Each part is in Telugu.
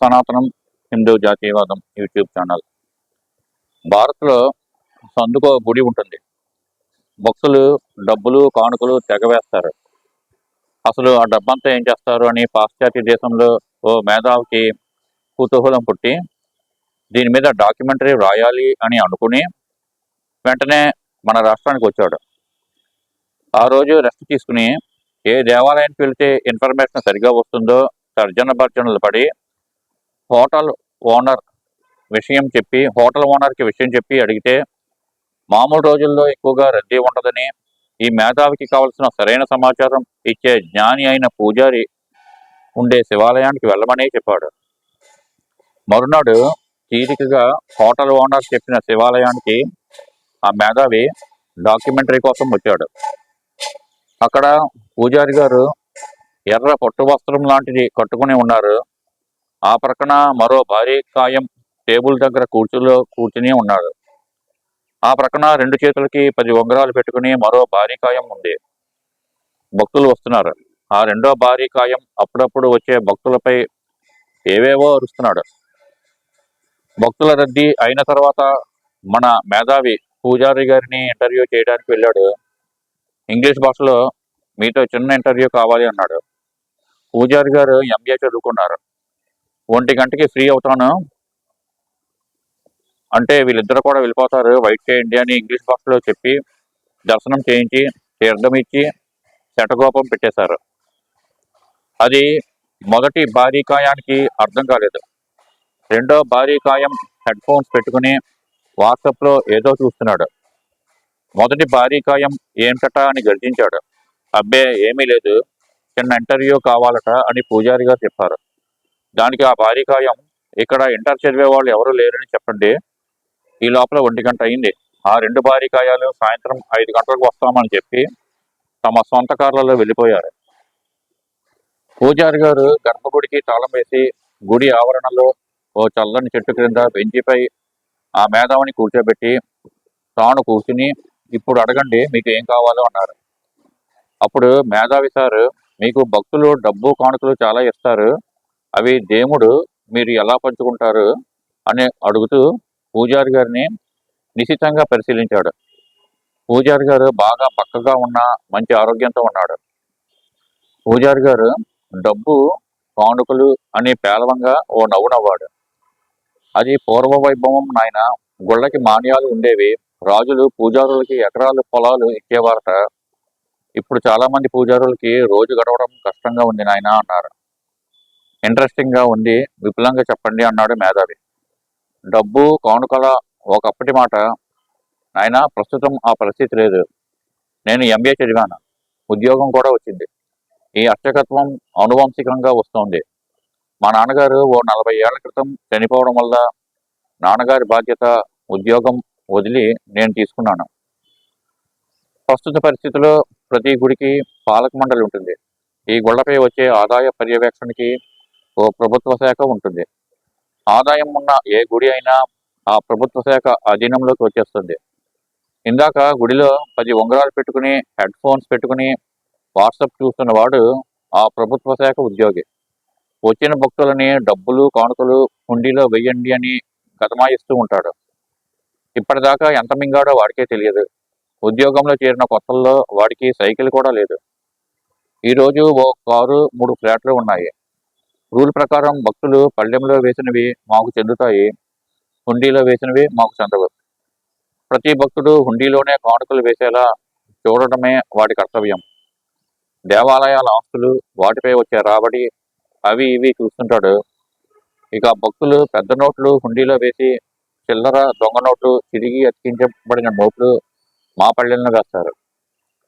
సనాతనం హిందూ జాతీయవాదం యూట్యూబ్ ఛానల్. భారత్లో సందుకో గుడి ఉంటుంది. భక్తులు డబ్బులు కానుకలు తెగవేస్తారు. అసలు ఆ డబ్బంతా ఏం చేస్తారు అని పాశ్చాత్య దేశంలో ఓ మేధావికి కుతూహలం పుట్టి దీని మీద డాక్యుమెంటరీ రాయాలి అని అనుకుని వెంటనే మన రాష్ట్రానికి వచ్చాడు. ఆ రోజు రెస్ట్ తీసుకుని ఏ దేవాలయానికి వెళితే ఇన్ఫర్మేషన్ సరిగా వస్తుందో తర్జన భర్జనలు పడి హోటల్ ఓనర్ విషయం చెప్పి హోటల్ ఓనర్కి విషయం చెప్పి అడిగితే మామూలు రోజుల్లో ఎక్కువగా రద్దీ ఉండదని ఈ మేధావికి కావలసిన సరైన సమాచారం ఇచ్చే జ్ఞాని అయిన పూజారి ఉండే శివాలయానికి వెళ్ళమని చెప్పాడు. మరునాడు తీరికగా హోటల్ ఓనర్ చెప్పిన శివాలయానికి ఆ మేధావి డాక్యుమెంటరీ కోసం వచ్చాడు. అక్కడ పూజారి గారు ఎర్ర పట్టు వస్త్రం లాంటిది కట్టుకుని ఉన్నారు. ఆ ప్రక్కన మరో భారీ కాయం టేబుల్ దగ్గర కూర్చులో కూర్చుని ఉన్నాడు. ఆ ప్రక్కన రెండు చేతులకి పది ఉంగరాలు పెట్టుకుని మరో భారీ కాయం ఉంది. భక్తులు వస్తున్నారు. ఆ రెండో భారీ కాయం అప్పుడప్పుడు వచ్చే భక్తులపై ఏవేవో అరుస్తున్నాడు. భక్తుల రద్దీ అయిన తర్వాత మన మేధావి పూజారి గారిని ఇంటర్వ్యూ చేయడానికి వెళ్ళాడు. ఇంగ్లీష్ భాషలో మీతో చిన్న ఇంటర్వ్యూ కావాలి అన్నాడు. పూజారి గారు ఎంబీఏ చదువుకున్నారు. ఒంటి గంటకి ఫ్రీ అవుతాను అంటే వీళ్ళిద్దరు కూడా వెళ్ళిపోతారు. వైట్ చేయండి అని ఇంగ్లీష్ భాషలో చెప్పి దర్శనం చేయించి తీర్థం ఇచ్చి శటగోపం పెట్టేశారు. అది మొదటి భారీ కాయానికి అర్థం కాలేదు. రెండో భారీ కాయం హెడ్ ఫోన్స్ పెట్టుకుని వాట్సాప్లో ఏదో చూస్తున్నాడు. మొదటి భారీ కాయం ఏంటట అని గర్జించాడు. అబ్బే ఏమీ లేదు. చిన్న ఇంటర్వ్యూ కావాలట అని పూజారి గారు చెప్పారు. దానికి ఆ భారీకాయం ఇక్కడ ఇంటర్ చదివే వాళ్ళు ఎవరు లేరని చెప్పండి. ఈ లోపల ఒంటి గంట అయింది. ఆ రెండు భారీకాయాలు సాయంత్రం ఐదు గంటలకు వస్తామని చెప్పి తమ సొంత కార్లలో వెళ్ళిపోయారు. పూజారి గారు గర్భగుడికి తాళం వేసి గుడి ఆవరణలో ఓ చల్లని చెట్టు క్రింద బెంచిపై ఆ మేధావిని కూర్చోబెట్టి తాను కూర్చుని ఇప్పుడు అడగండి మీకు ఏం కావాలో అన్నారు. అప్పుడు మేధావి సార్ మీకు భక్తులు డబ్బు కానుకలు చాలా ఇస్తారు. అవి దేవుడు మీరు ఎలా పంచుకుంటారు అని అడుగుతూ పూజారి గారిని నిశితంగా పరిశీలించాడు. పూజారి గారు బాగా పక్కగా ఉన్న మంచి ఆరోగ్యంతో ఉన్నాడు. పూజారి గారు డబ్బు కానుకలు అని పేలవంగా ఓ నవ్వు నవ్వాడు అది పూర్వ వైభవం నాయన గుళ్ళకి మాన్యాలు ఉండేవి. రాజులు పూజారులకి ఎకరాలు పొలాలు ఇచ్చేవారట. ఇప్పుడు చాలా మంది పూజారులకి రోజు గడవడం కష్టంగా ఉంది నాయన అన్నారు. ఇంట్రెస్టింగ్గా ఉంది విపులంగా చెప్పండి అన్నాడు మేధావి. డబ్బు కానుకల ఒకప్పటి మాట నాయన ప్రస్తుతం ఆ పరిస్థితి లేదు. నేను ఎంబీఏ చదివాను. ఉద్యోగం కూడా వచ్చింది. ఈ అర్చకత్వం అనువంశికంగా వస్తోంది. మా నాన్నగారు ఓ నలభై ఏళ్ళ క్రితం చనిపోవడం వల్ల నాన్నగారి బాధ్యత ఉద్యోగం వదిలి నేను తీసుకున్నాను. ప్రస్తుత పరిస్థితిలో ప్రతి గుడికి పాలక మండలి ఉంటుంది. ఈ గుళ్ళపై వచ్చే ఆదాయ పర్యవేక్షణకి ఓ ప్రభుత్వ శాఖ ఉంటుంది. ఆదాయం ఉన్న ఏ గుడి అయినా ఆ ప్రభుత్వ శాఖ అధీనంలోకి వచ్చేస్తుంది. ఇందాక గుడిలో పది ఉంగరాలు పెట్టుకుని హెడ్ ఫోన్స్ పెట్టుకుని వాట్సాప్ చూస్తున్న వాడు ఆ ప్రభుత్వ శాఖ ఉద్యోగి. వచ్చిన భక్తులని డబ్బులు కానుకలు హుండీలో వెయ్యండి అని గతమాయిస్తూ ఉంటాడు. ఇప్పటిదాకా ఎంత మింగాడో వాడికే తెలియదు. ఉద్యోగంలో చేరిన కొత్తల్లో వాడికి సైకిల్ కూడా లేదు. ఈరోజు ఓ కారు మూడు ఫ్లాట్లు ఉన్నాయి. రూల్ ప్రకారం భక్తులు పళ్ళెంలో వేసినవి మాకు చెందుతాయి హుండీలో వేసినవి మాకు చెందవు. ప్రతి భక్తుడు హుండీలోనే కానుకలు వేసేలా చూడటమే వాటి కర్తవ్యం. దేవాలయాల ఆస్తులు వాటిపై వచ్చే రాబడి అవి ఇవి చూస్తుంటాడు. ఇక భక్తులు పెద్ద నోట్లు హుండీలో వేసి చిల్లర దొంగ నోట్లు తిరిగి అతికించబడిన నోట్లు మా పళ్ళెలను వేస్తారు.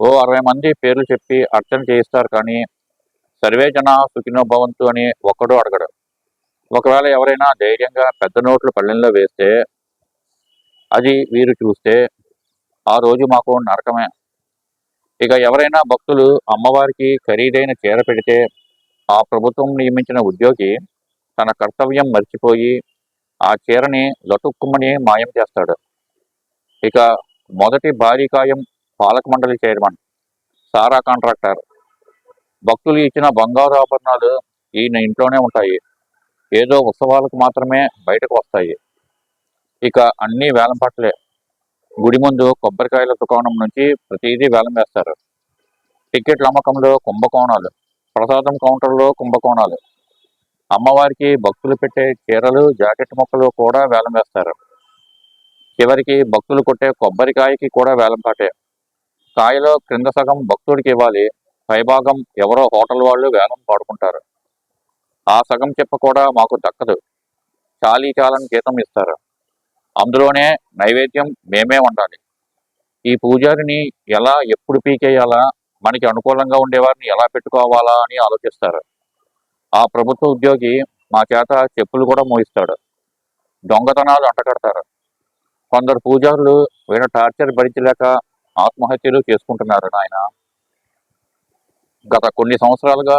ఓ అరవై మంది పేర్లు చెప్పి అర్చన చేయిస్తారు కానీ సర్వే జన సుఖినో భవంతు అని ఒక్కడు అడగడు. ఒకవేళ ఎవరైనా ధైర్యంగా పెద్ద నోట్లు పళ్ళెంలో వేస్తే అది వీరు చూస్తే ఆ రోజు మాకు నరకమే. ఇక ఎవరైనా భక్తులు అమ్మవారికి ఖరీదైన చీర పెడితే ఆ ప్రభుత్వం నియమించిన ఉద్యోగి తన కర్తవ్యం మర్చిపోయి ఆ చీరని లటుక్కుమని మాయం చేస్తాడు. ఇక మొదటి భారీకాయం పాలక మండలి చైర్మన్ సారా కాంట్రాక్టర్. భక్తులు ఇచ్చిన బంగారు ఆభరణాలు ఈయన ఇంట్లోనే ఉంటాయి. ఏదో ఉత్సవాలకు మాత్రమే బయటకు వస్తాయి. ఇక అన్ని వేలం పట్లే. గుడి ముందు కొబ్బరికాయల దుకాణం నుంచి ప్రతిదీ వేలం వేస్తారు. టికెట్ల అమ్మకంలో కుంభకోణాలు. ప్రసాదం కౌంటర్లో కుంభకోణాలు. అమ్మవారికి భక్తులు పెట్టే చీరలు జాకెట్ ముక్కలు కూడా వేలం వేస్తారు. చివరికి భక్తులు కొట్టే కొబ్బరికాయకి కూడా వేలం పాటే. కాయలో క్రింద సగం భక్తుడికి ఇవ్వాలి. పైభాగం ఎవరో హోటల్ వాళ్ళు వేలం పాడుకుంటారు. ఆ సగం చెప్ప కూడా మాకు దక్కదు. చాలీ చాలని జీతం ఇస్తారు. అందులోనే నైవేద్యం మేమే ఉండాలి ఈ పూజారిని ఎలా ఎప్పుడు పీకేయాలా మనకి అనుకూలంగా ఉండేవారిని ఎలా పెట్టుకోవాలా అని ఆలోచిస్తారు. ఆ ప్రభుత్వ ఉద్యోగి మా చేత చెప్పులు కూడా మోయిస్తాడు. దొంగతనాలు అంటగడతారు. కొందరు పూజారులు వీళ్ళ టార్చర్ భరించలేక ఆత్మహత్యలు చేసుకుంటున్నారు నాయన. గత కొన్ని సంవత్సరాలుగా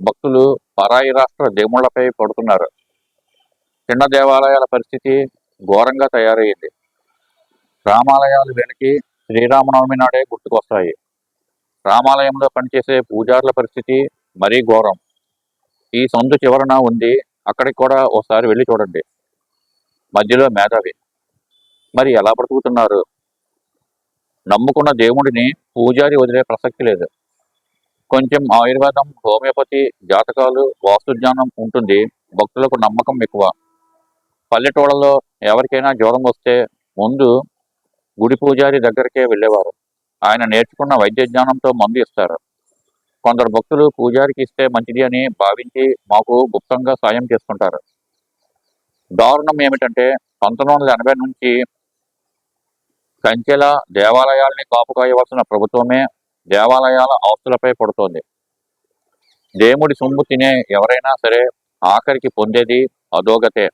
భక్తులు పరాయి రాష్ట్ర దేవుళ్ళపై పడుతున్నారు. చిన్న దేవాలయాల పరిస్థితి ఘోరంగా తయారయ్యింది రామాలయాలు వెనక్కి శ్రీరామనవమి నాడే గుర్తుకొస్తాయి. రామాలయంలో పనిచేసే పూజారుల పరిస్థితి మరీ ఘోరం. ఈ సందు చివరన ఉంది. అక్కడికి కూడా ఒకసారి వెళ్ళి చూడండి. మధ్యలో మేధావి. మరి ఎలా బ్రతుకుతున్నారు? నమ్ముకున్న దేవుడిని పూజారి వదిలే ప్రసక్తి లేదు. కొంచెం ఆయుర్వేదం హోమియోపతి జాతకాలు వాస్తుజ్ఞానం ఉంటుంది. భక్తులకు నమ్మకం ఎక్కువ. పల్లెటూళ్ళలో ఎవరికైనా జ్వరం వస్తే ముందు గుడి పూజారి దగ్గరికే వెళ్ళేవారు. ఆయన నేర్చుకున్న వైద్య జ్ఞానంతో మందు ఇస్తారు. కొందరు భక్తులు పూజారికి ఇస్తే మంచిది అని భావించి మాకు గుప్తంగా సాయం చేస్తుంటారు దారుణం ఏమిటంటే పంతొమ్మిది వందల ఎనభై నుంచి కంచెల దేవాలయాల్ని కాపు కాయవలసిన ప్రభుత్వమే దేవాలయాల ఆస్తులపై పడుతోంది. దేవుడి సొమ్ము తినే ఎవరైనా సరే ఆఖరికి పొందేది అధోగతే.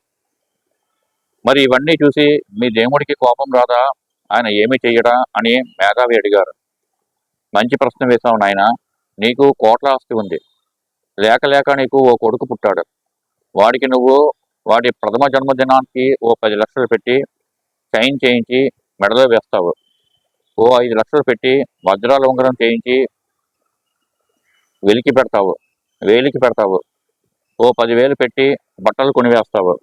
మరి ఇవన్నీ చూసి మీ దేవుడికి కోపం రాదా? ఆయన ఏమి చెయ్యడా? అని మేధావి అడిగారు. మంచి ప్రశ్న వేశావు నాయన. నీకు కోట్ల ఆస్తి ఉంది. లేక లేక నీకు ఓ కొడుకు పుట్టాడు. వాడికి నువ్వు వాడి ప్రథమ జన్మదినానికి ఓ పది లక్షలు పెట్టి సైన్ చేయించి మెడలో వేస్తావు. ఓ ఐదు లక్షలు పెట్టి వజ్రాల ఉంగరం చేయించి వెలికి పెడతావు వేలికి పెడతావు. ఓ పదివేలు పెట్టి బట్టలు కొనివేస్తావు.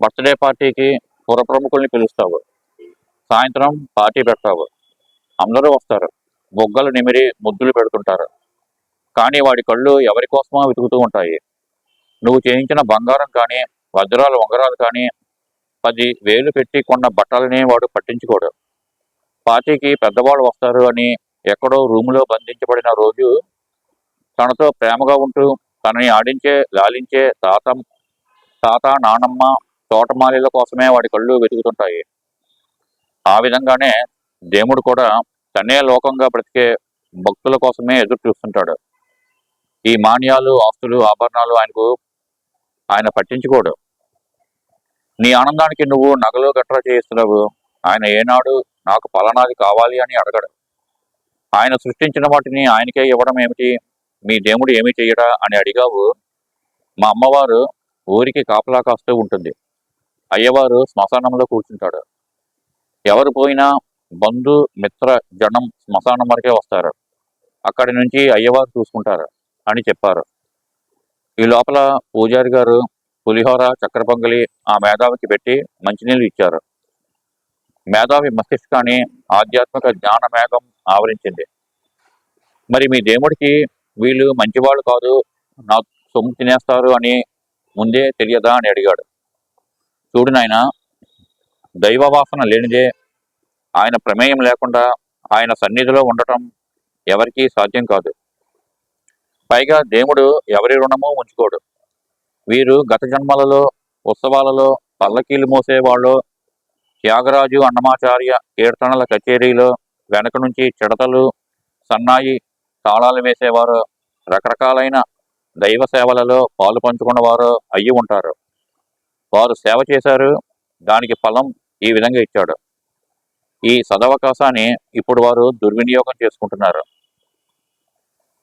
బర్త్డే పార్టీకి పుర ప్రముఖుల్ని పిలుస్తావు. సాయంత్రం పార్టీ పెడతావు. అందరూ వస్తారు. బొగ్గలు నిమిరి ముద్దులు పెడుతుంటారు. కానీ వాడి కళ్ళు ఎవరి కోసమో వెతుకుతూ ఉంటాయి. నువ్వు చేయించిన బంగారం కానీ వజ్రాల ఉంగరాలు కానీ పది వేలు పెట్టి కొన్న బట్టలని వాడు పట్టించుకోడు. పార్టీకి పెద్దవాళ్ళు వస్తారు అని ఎక్కడో రూములో బంధించబడిన రోజు తనతో ప్రేమగా ఉంటూ తనని ఆడించే లాలించే తాత తాత నానమ్మ తోటమాలీల కోసమే వాడి కళ్ళు వెతుకుతుంటాయి. ఆ విధంగానే దేవుడు కూడా తనే లోకంగా బ్రతికే భక్తుల కోసమే ఎదురు చూస్తుంటాడు. ఈ మాన్యాలు ఆస్తులు ఆభరణాలు ఆయనకు ఆయన పట్టించుకోడు. నీ ఆనందానికి నువ్వు నగలు గట్రా చేయిస్తున్నావు. ఆయన ఏనాడు నాకు ఫలానాది కావాలి అని అడగడు. ఆయన సృష్టించిన వాటిని ఆయనకే ఇవ్వడం ఏమిటి? మీ దేవుడు ఏమి చెయ్యడా అని అడిగావు? మా అమ్మవారు ఊరికి కాపలా కాస్తూ ఉంటుంది. అయ్యవారు శ్మశానంలో కూర్చుంటాడు. ఎవరు పోయినా బంధు మిత్ర జనం శ్మశానం వరకే వస్తారు. అక్కడి నుంచి అయ్యవారు చూసుకుంటారు అని చెప్పారు. ఈ లోపల పూజారి గారు పులిహోర చక్కెర పొంగలి ఆ మేధావికి పెట్టి మంచినీళ్ళు ఇచ్చారు. మేధావి మస్తిష్కాన్ని ఆధ్యాత్మిక జ్ఞాన మేఘం ఆవరించింది. మరి మీ దేవుడికి వీళ్ళు మంచివాళ్ళు కాదు నా సొమ్ము తినేస్తారు అని ముందే తెలియదా అని అడిగాడు. చూడు నాయన దైవవాసన లేనిదే ఆయన ప్రమేయం లేకుండా ఆయన సన్నిధిలో ఉండటం ఎవరికీ సాధ్యం కాదు. పైగా దేవుడు ఎవరి రుణమో ఉంచుకోడు. వీరు గత జన్మలలో ఉత్సవాలలో పల్లకీలు మోసేవాళ్ళు త్యాగరాజు అన్నమాచార్య కీర్తనల కచేరీలో వెనక నుంచి చిడతలు సన్నాయి తాళాలు వేసేవారు. రకరకాలైన దైవ సేవలలో పాలు పంచుకున్నవారు అయ్యి ఉంటారు. వారు సేవ చేశారు దానికి ఫలం ఈ విధంగా ఇచ్చాడు. ఈ సదవకాశాన్ని ఇప్పుడు వారు దుర్వినియోగం చేసుకుంటున్నారు.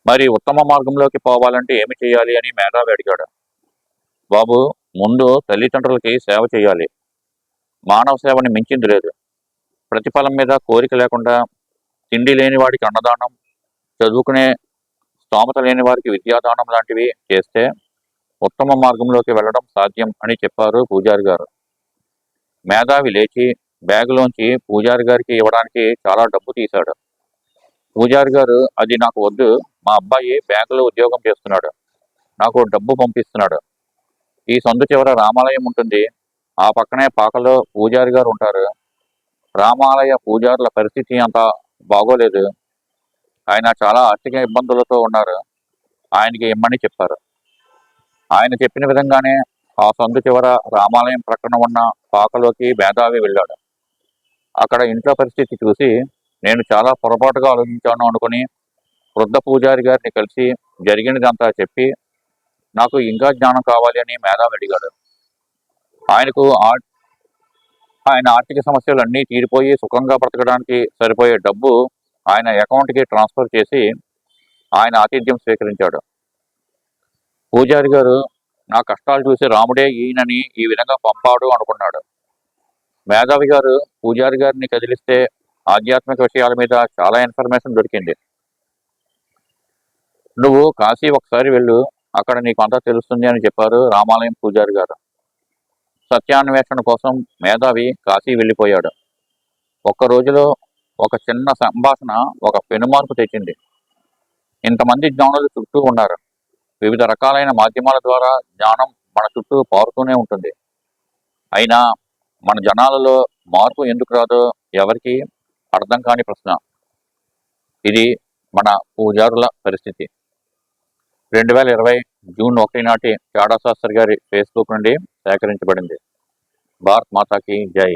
మరి ఉత్తమ మార్గంలోకి పోవాలంటే ఏమి చేయాలి అని మేధావి అడిగాడు. బాబు ముందు తల్లిదండ్రులకి సేవ చేయాలి. మానవ సేవని మించింది లేదు. ప్రతిఫలం మీద కోరిక లేకుండా తిండి లేని వాడికి అన్నదానం చదువుకునే స్తోమత లేని వారికి విద్యాదానం లాంటివి చేస్తే ఉత్తమ మార్గంలోకి వెళ్ళడం సాధ్యం అని చెప్పారు పూజారి గారు. మేధావి లేచి బ్యాగులోంచి పూజారి గారికి ఇవ్వడానికి చాలా డబ్బు తీశాడు. పూజారి గారు అది నాకు వద్దు. మా అబ్బాయి బ్యాంకులో ఉద్యోగం చేస్తున్నాడు. నాకు డబ్బు పంపిస్తున్నాడు. ఈ సందు చివర రామాలయం ఉంటుంది. ఆ పక్కనే పాకలో పూజారి గారు ఉంటారు. రామాలయ పూజారుల పరిస్థితి అంత బాగోలేదు. ఆయన చాలా ఆర్థిక ఇబ్బందులతో ఉన్నారు. ఆయనకి ఇమ్మని చెప్పారు. ఆయన చెప్పిన విధంగానే ఆ సందు చివర రామాలయం ప్రక్కన ఉన్న పాకలోకి మేధావి వెళ్ళాడు. అక్కడ ఇంట్లో పరిస్థితి చూసి నేను చాలా పొరపాటుగా ఆలోచించాను అనుకుని వృద్ధ పూజారి గారిని కలిసి జరిగినదంతా చెప్పి నాకు ఇంకా జ్ఞానం కావాలి అని మేధావి అడిగాడు. ఆయనకు ఆ- ఆయన ఆర్థిక సమస్యలు అన్నీ తీరిపోయి సుఖంగా బ్రతకడానికి సరిపోయే డబ్బు ఆయన అకౌంట్కి ట్రాన్స్ఫర్ చేసి ఆయన ఆతిథ్యం స్వీకరించాడు. పూజారి గారు నా కష్టాలు చూసి రాముడే ఈయనని ఈ విధంగా పంపాడు అనుకున్నాడు. మేధావి గారు పూజారి గారిని కదిలిస్తే ఆధ్యాత్మిక విషయాల మీద చాలా ఇన్ఫర్మేషన్ దొరికింది. నువ్వు కాశీ ఒకసారి వెళ్ళు అక్కడ నీకు అంతా తెలుస్తుంది అని చెప్పారు రామాలయం పూజారి గారు. సత్యాన్వేషణ కోసం మేధావి కాశీ వెళ్ళిపోయాడు. ఒక్క రోజులో ఒక చిన్న సంభాషణ ఒక పెనుమార్పు తెచ్చింది. ఇంతమంది జ్ఞానులు చుట్టూ ఉన్నారు. వివిధ రకాలైన మాధ్యమాల ద్వారా జ్ఞానం మన చుట్టూ పారుతూనే ఉంటుంది. అయినా మన జనాలలో మార్పు ఎందుకు రాదో ఎవరికి అర్థం కాని ప్రశ్న. ఇది మన పూజారుల పరిస్థితి. రెండు వేల ఇరవై జూన్ ఒకటి నాటి చాడా శాస్త్రి గారి ఫేస్బుక్ నుండి సేకరించబడింది. భారత్ మాతాకి జై.